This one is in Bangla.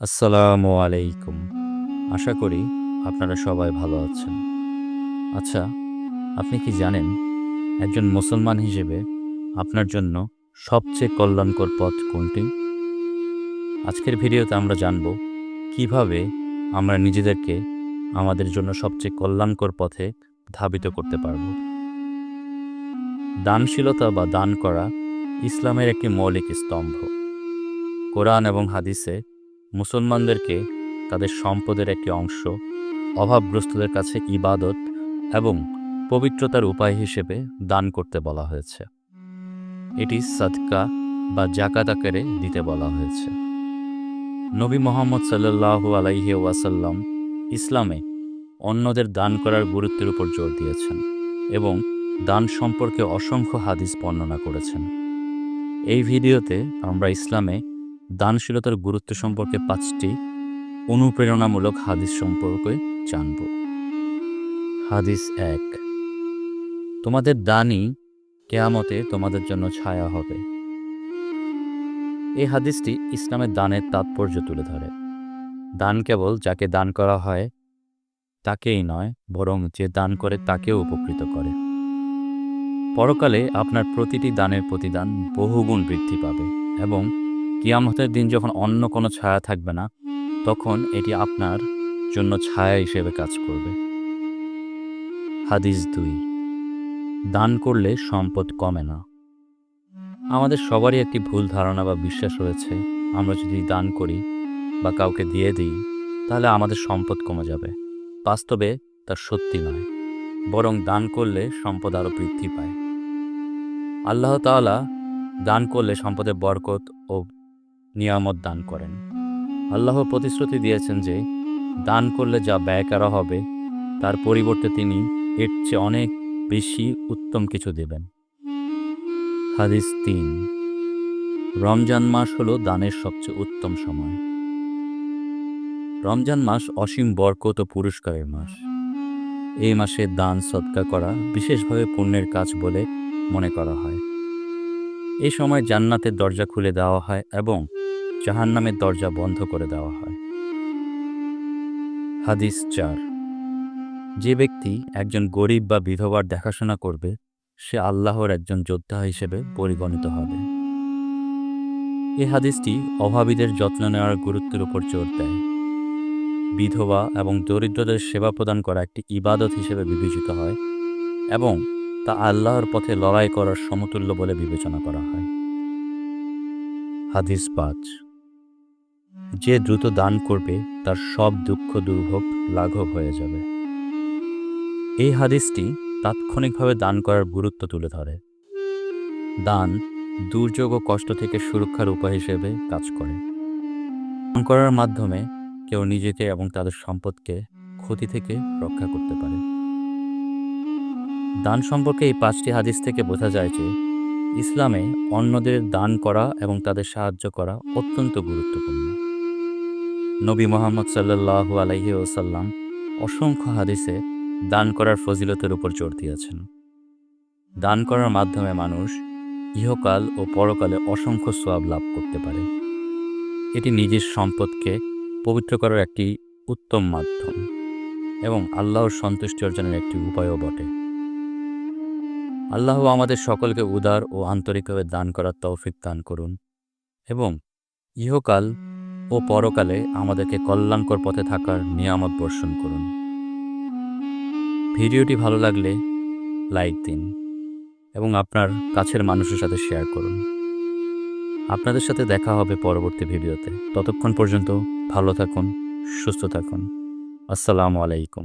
আসসালামু আলাইকুম। আশা করি আপনারা সবাই ভালো আছেন। আচ্ছা আপনি কি জানেন একজন মুসলমান হিসেবে আপনার জন্য সবচেয়ে কল্যাণকর পথ কোনটি? আজকের ভিডিওতে আমরা জানব কীভাবে আমরা নিজেদেরকে আমাদের জন্য সবচেয়ে কল্যাণকর পথে ধাবিত করতে পারব। দানশীলতা বা দান করা ইসলামের একটি মৌলিক স্তম্ভ। কোরআন এবং হাদিসে মুসলমানদেরকে তাদের সম্পদের একটি অংশ, অভাবগ্রস্তদের কাছে ইবাদত এবং পবিত্রতার উপায় হিসেবে দান করতে বলা হয়েছে। এটি সাদকা বা জাকাত আকারে দিতে বলা হয়েছে। নবী মোহাম্মদ সাল্লাল্লাহু আলাইহি ওয়াসাল্লাম ইসলামে অন্যদের দান করার গুরুত্বের উপর জোর দিয়েছেন এবং দান সম্পর্কে অসংখ্য হাদিস বর্ণনা করেছেন। এই ভিডিওতে আমরা ইসলামে দানশীলতার গুরুত্ব সম্পর্কে পাঁচটি অনুপ্রেরণামূলক হাদিস সম্পর্কে জানব। হাদিস এক, তোমাদের দানই কেয়ামতে তোমাদের জন্য ছায়া হবে। এই হাদিসটি ইসলামের দানের তাৎপর্য তুলে ধরে। দান কেবল যাকে দান করা হয় তাকেই নয়, বরং যে দান করে তাকেও উপকৃত করে। পরকালে আপনার প্রতিটি দানের প্রতিদান বহুগুণ বৃদ্ধি পাবে এবং কিয়ামতের দিন যখন অন্য কোনো ছায়া থাকবে না, তখন এটি আপনার জন্য ছায়া হিসেবে কাজ করবে। হাদিস দুই, দান করলে সম্পদ কমে না। আমাদের সবারই একটি ভুল ধারণা বা বিশ্বাস রয়েছে, আমরা যদি দান করি বা কাউকে দিয়ে দিই, তাহলে আমাদের সম্পদ কমে যাবে। বাস্তবে তা সত্যি নয়, বরং দান করলে সম্পদ আরও বৃদ্ধি পায়। আল্লাহ তাআলা দান করলে সম্পদের বরকত ও নিয়ামত দান করেন। আল্লাহ প্রতিশ্রুতি দিয়েছেন যে, দান করলে যা ব্যয় করা হবে, তার পরিবর্তে তিনি এর চেয়ে অনেক বেশি উত্তম কিছু দেবেন। হাদিস তিন। রমজান মাস হলো দানের সবচেয়ে উত্তম সময়। রমজান মাস অসীম বরকত ও পুরস্কারের মাস। এই মাসে দান সৎকা করা বিশেষভাবে পুণ্যের কাজ বলে মনে করা হয়। এই সময় জান্নাতের দরজা খুলে দেওয়া হয় এবং জাহান্নামের দরজা বন্ধ করে দেওয়া হয়। হাদিস চার। যে ব্যক্তি একজন গরিব বা বিধবার দেখাশোনা করবে, সে আল্লাহর একজন যোদ্ধা হিসেবে পরিগণিত হবে। এই হাদিসটি অভাবীদের যত্ন নেওয়ার গুরুত্বের উপর জোর দেয়। বিধবা এবং দরিদ্রদের সেবা প্রদান করা একটি ইবাদত হিসেবে বিবেচিত হয় এবং তা আল্লাহর পথে লড়াই করার সমতুল্য বলে বিবেচনা করা হয়। হাদিস পাঁচ। যে দ্রুত দান করবে, তার সব দুঃখ দুর্ভোগ লাঘব হয়ে যাবে। এই হাদিসটি তাৎক্ষণিকভাবে দান করার গুরুত্ব তুলে ধরে। দান দুর্যোগ ও কষ্ট থেকে সুরক্ষার উপায় হিসেবে কাজ করে। দান করার মাধ্যমে কেউ নিজেকে এবং তাদের সম্পদকে ক্ষতি থেকে রক্ষা করতে পারে। দান সম্পর্কে এই পাঁচটি হাদিস থেকে বোঝা যায় যে, ইসলামে অন্যদের দান করা এবং তাদের সাহায্য করা অত্যন্ত গুরুত্বপূর্ণ। নবী মোহাম্মদ সাল্লাল্লাহু আলাইহি ওসাল্লাম অসংখ্য হাদিসে দান করার ফজিলতের উপর জোর দিয়েছেন। দান করার মাধ্যমে মানুষ ইহকাল ও পরকালে অসংখ্য সোয়াব লাভ করতে পারে। এটি নিজের সম্পদকে পবিত্র করার একটি উত্তম মাধ্যম এবং আল্লাহর সন্তুষ্টি অর্জনের একটি উপায়ও বটে। আল্লাহ আমাদের সকলকে উদার ও আন্তরিকভাবে দান করার তৌফিক দান করুন এবং ইহকাল ও পরকালে আমাদেরকে কল্যাণকর পথে থাকার নিয়ামত বর্ষণ করুন। ভিডিওটি ভালো লাগলে লাইক দিন এবং আপনার কাছের মানুষের সাথে শেয়ার করুন। আপনাদের সাথে দেখা হবে পরবর্তী ভিডিওতে। ততক্ষণ পর্যন্ত ভালো থাকুন, সুস্থ থাকুন। আসসালামু আলাইকুম।